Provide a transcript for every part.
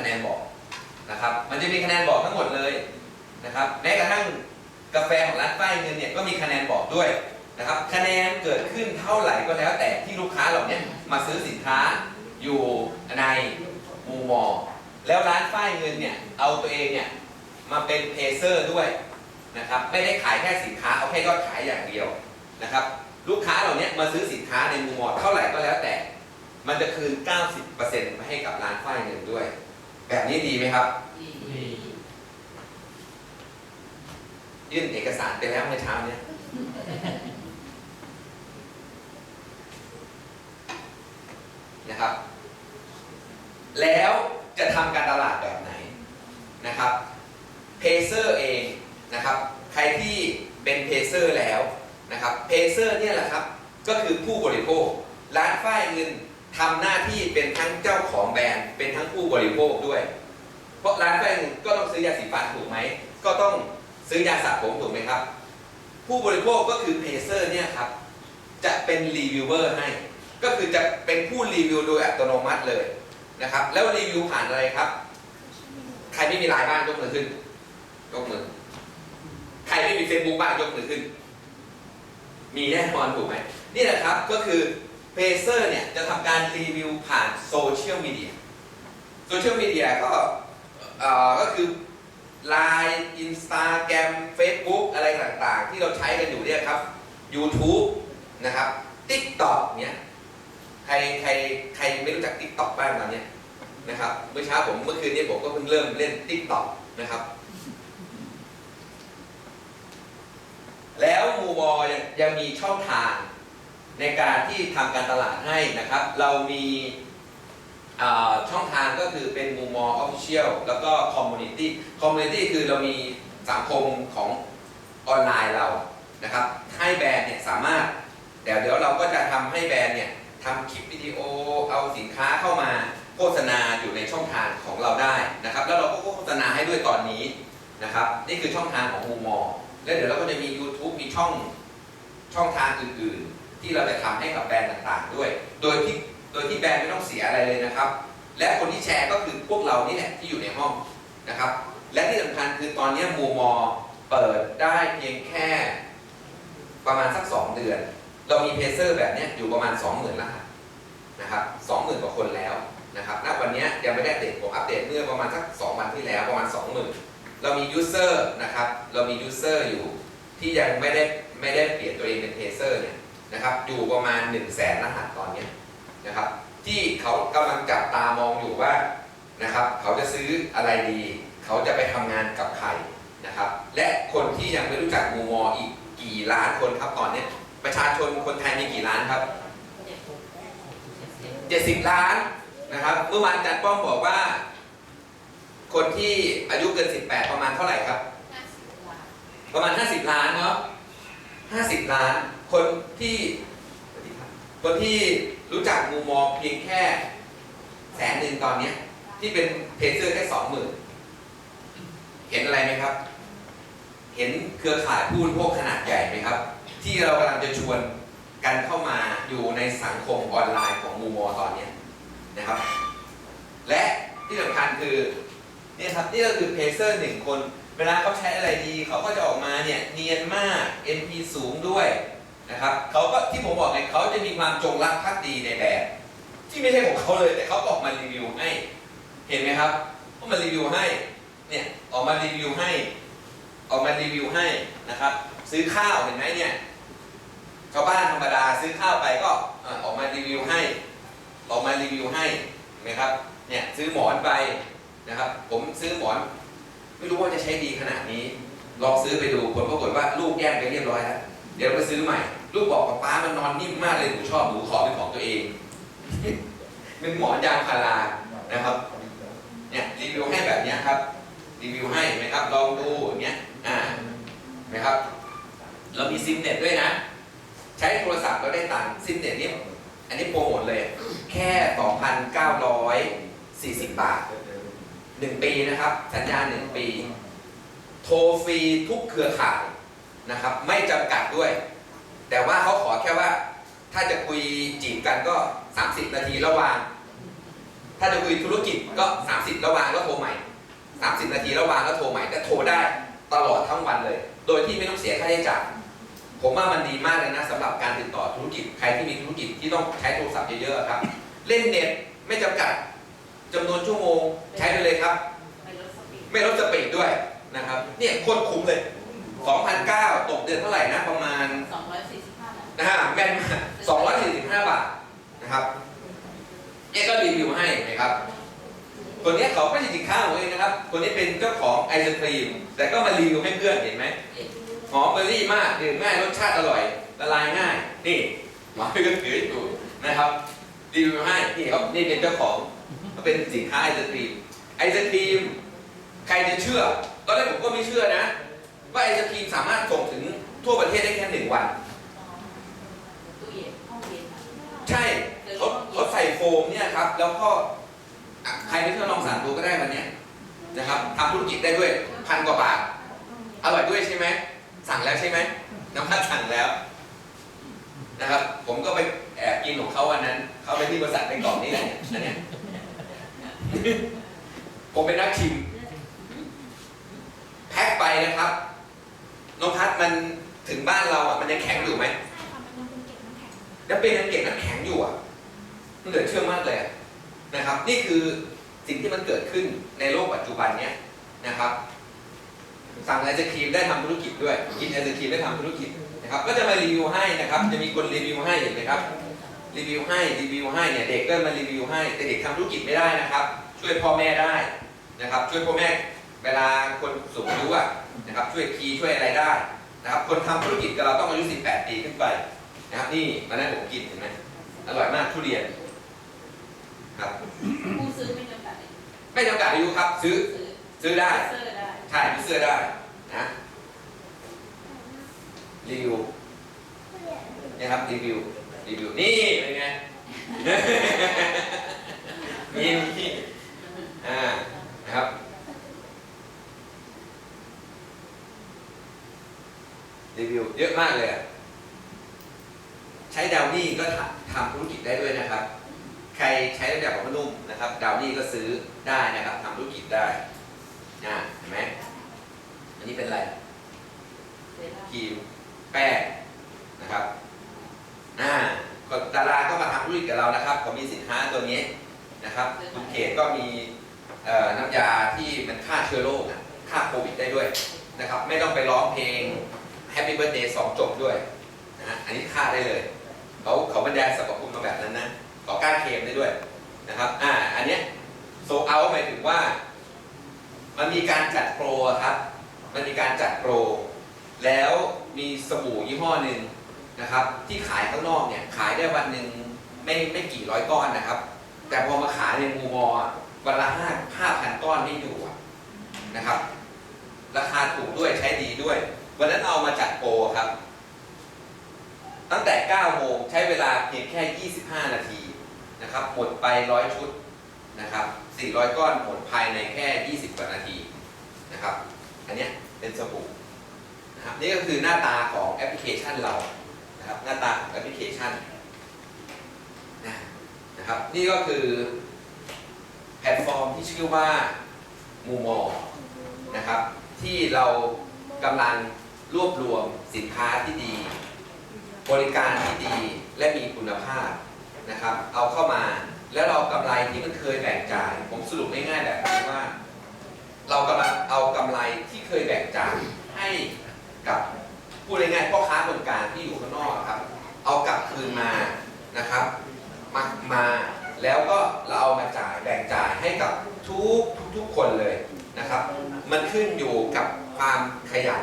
คะแนนบอกนะครับมันจะมีคะแนนบอกทั้งหมดเลยนะครับแม้กระทั่งกาแฟของร้านป้ายเงินเนี่ยก็มีคะแนนบอกด้วยนะครับคะแนนเกิดขึ้นเท่าไหร่ก็แล้วแต่ที่ลูกค้าเราเนี่ยมาซื้อสินค้าอยู่ในมูมอแล้วร้านป้ายเงินเนี่ยเอาตัวเองเนี่ยมาเป็นเพเซอร์ด้วยนะครับไม่ได้ขายแค่สินค้าเอาแค่ยอดขายอย่างเดียวนะครับลูกค้าเหล่านี้มาซื้อสินค้าในมูมอเท่าไหร่ก็แล้วแต่ มันจะคืน 90%ไปให้กับร้านฝ้ายเงินด้วย แบบนี้ดีไหมครับ ยื่นเอกสารไปแล้วเมื่อเช้าเนี้ยนะครับ แล้วจะทำการตลาดแบบไหนนะครับเพเซอร์เองนะครับ ใครที่เป็นเพเซอร์แล้วนะครับเพเซอร์เนี่ยแหละครับ ก็คือผู้บริโภค ร้านฝ้ายเงิน ทำหน้าที่เป็นทั้งเจ้าของแบรนด์เป็นทั้งผู้บริโภคด้วย เพราะร้านฝ้งก็ต้องซื้อยาสีฟันถูกไหมก็ต้องซื้อยาสระผมถูกไหมครับ ผู้บริโภคก็คือเพเซอร์เนี่ยครับจะเป็นรีวิวเวอร์ให้ ก็คือจะเป็นผู้รีวิวโดยอัตโนมัติเลยนะครับ แล้วรีวิวผ่านอะไรครับ ใครไม่มีไลน์บ้างยกมือขึ้นยกมือใครไม่มีเฟซบุ๊กบ้างยกมือขึ้น มีแน่นอนถูกไหมนี่แหละครับก็คือ เพเซอร์เนี่ยจะทำการรีวิวผ่านโซเชียลมีเดีย โซเชียลมีเดียก็ก็คือ Line Instagram Facebook อะไรต่างๆ ที่เราใช้กันอยู่เนี่ยครับ YouTube นะครับ TikTok เนี่ยใครใครใครไม่รู้จัก TikTok บ้างตอนเนี้ยนะครับเมื่อเช้าผมเมื่อคืนนี้ผมก็เพิ่งเริ่มเล่น TikTok นะครับแล้วมูบอยังยังมีช่องทาง ในการที่ทำการตลาดให้นะครับ เรามีช่องทางก็คือเป็นมูมอออฟฟิเชียลแล้วก็คอมมูนิตี้คอมมูนิตี้คือเรามีสังคมของออนไลน์เรานะครับให้แบรนด์เนี่ยสามารถเดี๋ยวเดี๋ยวเราก็จะทำให้แบรนด์เนี่ยทำคลิปวิดีโอเอาสินค้าเข้ามาโฆษณาอยู่ในช่องทางของเราได้นะครับ แล้วเราก็โฆษณาให้ด้วยตอนนี้นะครับ นี่คือช่องทางของมูมอแล้วเดี๋ยวเราก็จะมี YouTube มีช่องช่องทางอื่นๆ ที่เราจะทำให้กับแบรนด์ต่างๆ ด้วย โดยที่โดยที่แบรนด์ไม่ต้องเสียอะไรเลยนะครับ และคนที่แชร์ก็คือพวกเรานี่แหละที่อยู่ในห้องนะครับ และที่สำคัญคือตอนนี้มูมอเปิดได้เพียงแค่ประมาณสัก 2 เดือน เรามีเพเซอร์แบบนี้อยู่ประมาณ 20,000รหัสนะครับ20,000กว่าคนแล้วนะครับณวันนี้ยังไม่ได้เดตผมอัปเดตเมื่อประมาณสัก 2 วันที่แล้วประมาณ 20,000 เรามียูเซอร์นะครับ เรามียูเซอร์อยู่ที่ยังไม่ได้ไม่ได้เปลี่ยนตัวเองเป็นเทเซอร์เนี่ย นะครับอยู่ประมาณ1 0 0 0 0แสนรหัสตอนนี้นะครับที่เขากำลังจับตามองอยู่ว่านะครับเขาจะซื้ออะไรดี เขาจะไปทำงานกับใครนะครับและคนที่ยังไม่รู้จักมูมออีกกี่ล้านคนครับตอนนี้ประชาชนคนไทยมีกี่ล้านครับ 70 ล้านนะครับเมื่อวานอาจารย์ป้อมบอกว่า คนที่อายุเกิน 18 ประมาณเท่าไหร่ครับ ประมาณ 50 ล้านเนาะ 50 ล้าน คนที่คนที่รู้จักมูมองเพียงแค่แสนหนึ่งตอนนี้ที่เป็นเพจเซอร์แค่สองหมื่นเห็นอะไรไหมครับ เห็นเครือข่ายผู้บริโภคขนาดใหญ่ไหมครับ ที่เรากำลังจะชวนกันเข้ามาอยู่ในสังคมออนไลน์ของมูมอตอนนี้นะครับ และที่สำคัญคือเนี่ยครับนี่ก็คือเพเซอร์หนึ่งคน เวลาเขาใช้อะไรดีเขาก็จะออกมาเนี่ยเนียนมาก NP สูงด้วยนะครับเขาก็ที่ผมบอกไงเขาจะมีความจงรักภักดีในแบบ ที่ไม่ใช่ของเขาเลยแต่เขาออกมารีวิวให้ เห็นไหมครับเขามารีวิวให้เนี่ยออกมารีวิวให้ ออกมารีวิวให้นะครับ ซื้อข้าวเห็นไหมเนี่ยชาวบ้านธรรมดาซื้อข้าวไปก็ออกมารีวิวให้ ออกมารีวิวให้เห็นไหมครับเนี่ยซื้อหมอนไปนะครับ ผมซื้อหมอน ไม่รู้ว่าจะใช้ดีขนาดนี้ ลองซื้อไปดูผลปรากฏว่าลูกแย่งไปเรียบร้อยแล้ว เดี๋ยวไปซื้อใหม่ ลูกบอกป๊าป๊ามันนอนนิ่มมากเลยหนูชอบหนูขอเป็นของตัวเองเป็นหมอนยางพารานะครับ เนี่ยรีวิวให้แบบเนี้ยครับ รีวิวให้นไหมครับ ลองดูอย่างเงี้ย อ่านไหมครับ เรามีซิมเน็ตด้วยนะ ใช้โทรศัพท์เราได้ตังค์ซิมเน็ตนี่อันนี้โปรโมทเลย แค่ 2,940 บาท หนึ่งปีนะครับ สัญญาหนึ่งปี โทรฟรีทุกเครือข่ายนะครับ ไม่จำกัดด้วย แต่ว่าเขาขอแค่ว่า ถ้าจะคุยจีบกันก็ 30 นาทีระหว่าง ถ้าจะคุยธุรกิจก็ 30 ระวางแล้วโทรใหม่ 30 นาทีระวางแล้วโทรใหม่ก็โทรได้ตลอดทั้งวันเลย โดยที่ไม่ต้องเสียค่าใช้จ่ายผมว่ามันดีมากเลยนะสำหรับการติดต่อธุรกิจใครที่มีธุรกิจที่ต้องใช้โทรศัพท์เยอะๆครับ เล่นเน็ตไม่จำกัดจำนวนชั่วโมง ไปเลยครับไปรถสปีดไม่ลดสปีดด้วยนะครับ เนี่ยโคตรคุ้มเลย 2,009 ตกเดือนเท่าไหร่นะประมาณสองร้อยสี่สิบห้าบาทนะฮะแม่นมาก245 บาทนะครับเนี่ยก็รีวิวให้นะครับคนนี้เขาไม่ใช่สินค้าของตัวเองนะครับ คนนี้เป็นเจ้าของไอศครีม แต่ก็มารีวิวให้เพื่อนเห็นไหมหอมเบอร์รี่มากดื่มง่ายรสชาติอร่อยละลายง่าย นี่หมอพี่ก็ถืออยู่นะครับรีวิวให้นี่เขานี่เป็นเจ้าของเขาเป็นสินค้าไอศครีม ไอศครีมใครจะเชื่อ ตอนแรกผมก็ไม่เชื่อนะ ว่าไอศครีมสามารถส่งถึงทั่วประเทศได้แค่หนึ่งวัน ตู้เย็นห้องเย็นอะใช่เขาเขาใส่โฟมเนี่ยครับ แล้วก็อะใครไม่เชื่อลองสั่งดูก็ได้วันเนี้ยนะครับทำธุรกิจได้ด้วยพันกว่าบาท อร่อยด้วยใช่ไหม สั่งแล้วใช่ไหมน้ำพัดสั่งแล้วนะครับ ผมก็ไปแอบกินของเขาวันนั้น เขาไปที่บริษัทในกล่องนี่แหละอันเนี้ย ผมเป็นนักชิม แพ็คไปนะครับน้องพัดมันถึงบ้านเราอะมันยังแข็งอยู่ไหมยังเป็นยังเก็บน้ำแข็งอยู่อะมันเหลือเชื่อมากเลยอะนะครับ นี่คือสิ่งที่มันเกิดขึ้นในโลกปัจจุบันเนี้ยนะครับสั่งไอศครีมได้ทำธุรกิจด้วย กินไอศครีมได้ทำธุรกิจนะครับ ก็จะมารีวิวให้นะครับ จะมีคนรีวิวให้เห็นไหมครับ รีวิวให้รีวิวให้เนี่ยเด็กก็มารีวิวให้แต่เด็กทำธุรกิจไม่ได้นะครับ ช่วยพ่อแม่ได้นะครับ ช่วยพ่อแม่เวลาคนสูงอายุอะนะครับ ช่วยคีย์ช่วยอะไรได้นะครับ คนทำธุรกิจกับเราต้องอายุ 18 ปีขึ้นไปนะครับนี่วันนั้นผมกินเห็นไหมอร่อยมากทุเรียนครับผู้ซื้อไม่จำกัดเลยไม่จำกัดอายุครับ ซื้อซื้อซื้อได้เสื้อได้ใช่ซื้อได้นะรีวิวนี่ครับรีวิวรีวิวนี่เป็นไงมีมีอ่า นะครับ รีวิวเยอะมากเลยอะใช้ดาวนี่ก็ทำทำธุรกิจได้ด้วยนะครับ ใครใช้แบบของพนุ่มนะครับดาวนี่ก็ซื้อได้นะครับทำธุรกิจได้นะเห็นไหมอันนี้เป็นอะไรเสื้อได้ครีมแป้งนะครับอ่าก็ดาราก็มาทำธุรกิจกับเรานะครับเขามีสินค้าตัวนี้นะครับคุณเขตก็มีเอ่อ น้ำยาที่มันฆ่าเชื้อโรคฆ่าโควิดได้ด้วยนะครับไม่ต้องไปร้องเพลง Happy Birthday สองจบด้วยนะอันนี้ฆ่าได้เลยเขาเขาบรรยายสรรพคุณมาแบบนั้นนะขอก้านเคมได้ด้วยนะครับอ่าอันเนี้ยโซเอาหมายถึงว่า มันมีการจัดโปรครับมันมีการจัดโปร แล้วมีสบู่ยี่ห้อหนึ่งนะครับ ที่ขายข้างนอกเนี่ยขายได้วันหนึ่งไม่ไม่กี่ร้อยก้อนนะครับ แต่พอมาขายในมูมออะวันละห้าห้าพันก้อนไม่อยู่นะครับ ราคาถูกด้วยใช้ดีด้วย วันนั้นเอามาจัดโปรครับ ตั้งแต่ 9 โมงใช้เวลาเพียงแค่ 25 นาทีนะครับ หมดไป 100 ชุดนะครับ 400 ก้อนหมดภายในแค่ 20 กว่านาทีนะครับ อันนี้เป็นสบู่นะครับนี่ก็คือหน้าตาของแอปพลิเคชันเรานะครับ หน้าตาของแอปพลิเคชัน ครับ นี่ก็คือแพลตฟอร์มที่ชื่อว่ามูมอนะครับ ที่เรากำลังรวบรวมสินค้าที่ดี บริการที่ดีและมีคุณภาพนะครับ เอาเข้ามาแล้วเรากำไรที่มันเคยแบ่งจ่าย ผมสรุปง่ายๆแบบนี้ว่า เรากำลังเอากำไรที่เคยแบ่งจ่ายให้กับผู้ง่ายๆพ่อค้าคนกลางที่อยู่ข้างนอกครับ เอากลับคืนมานะครับ มามาแล้วก็เราเอามาจ่ายแบ่งจ่ายให้กับทุกทุกคนเลยนะครับ มันขึ้นอยู่กับความขยัน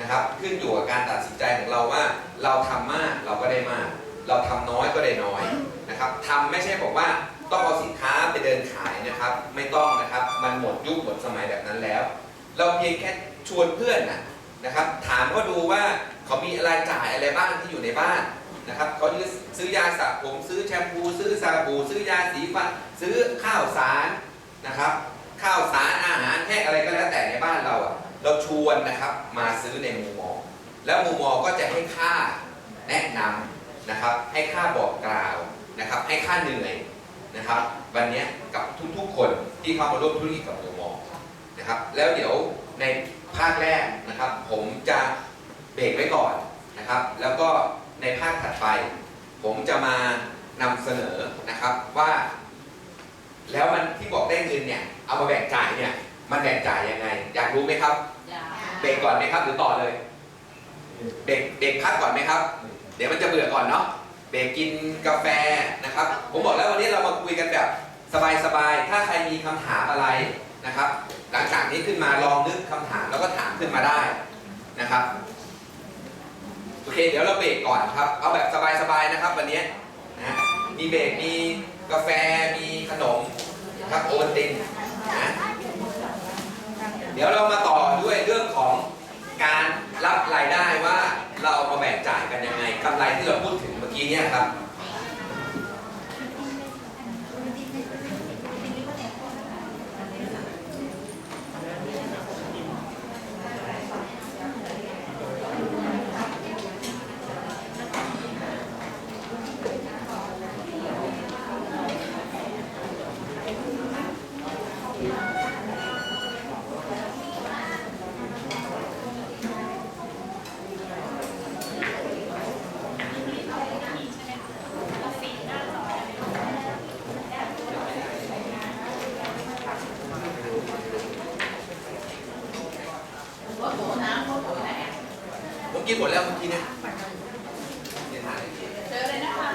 นะครับ ขึ้นอยู่กับการตัดสินใจของเราว่าเราทำมากเราก็ได้มาก เราทำน้อยก็ได้น้อยนะครับทำไม่ใช่บอกว่าต้องเอาสินค้าไปเดินขายนะครับ ไม่ต้องนะครับมันหมดยุคหมดสมัยแบบนั้นแล้ว เราเพียงแค่ชวนเพื่อนนะนะครับ ถามก็ดูว่าเขามีรายจ่ายอะไรบ้างที่อยู่ในบ้าน นะครับเขาซื้อยาสระผมซื้อแชมพู ซื้อสบู่ซื้อยาสีฟันซื้อข้าวสารนะครับข้าวสารอาหารแห้งอะไรก็แล้วแต่ในบ้านเราอะเราชวนนะครับมาซื้อในมูมอ แล้วมูมอก็จะให้ค่าแนะนำนะครับ ให้ค่าบอกกล่าวนะครับ ให้ค่าเหนื่อยนะครับ วันนี้กับทุกๆคนที่เข้ามาร่วมธุรกิจกับโอมอนะครับ แล้วเดี๋ยวในภาคแรกนะครับ ผมจะเบรกไว้ก่อนนะครับ แล้วก็ ในภาคถัดไป ผมจะมานำเสนอนะครับว่า แล้วมันที่บอกได้เงินเนี่ย เอามาแบ่งจ่ายเนี่ย มันแบ่งจ่ายยังไง อยากรู้ไหมครับยาเบรกก่อนไหมครับ หรือต่อเลย เบรกเบรกพักก่อนไหมครับ เดี๋ยวมันจะเบื่อก่อนเนาะ เบรกกินกาแฟนะครับ ผมบอกแล้ววันนี้เรามาคุยกันแบบสบายๆ ถ้าใครมีคำถามอะไรนะครับ หลังจากนี้ขึ้นมาลองนึกคำถามแล้วก็ถามขึ้นมาได้นะครับโอ เคเดี๋ยวเราเบรกก่อนครับ เอาแบบสบายๆนะครับวันนี้นะมีเบรกมีกาแฟมีขนมนะครับโอวัลตินนะเดี๋ยวเรามาต่อด้วยเรื่องของการรับรายได้ว่าเราเอามาแบ่งจ่ายกันยังไงกำไรที่เราพูดถึงเมื่อกี้เนี่ยครับ แล้วเมื่อกี้เนี่ยเจอเลยนะคะ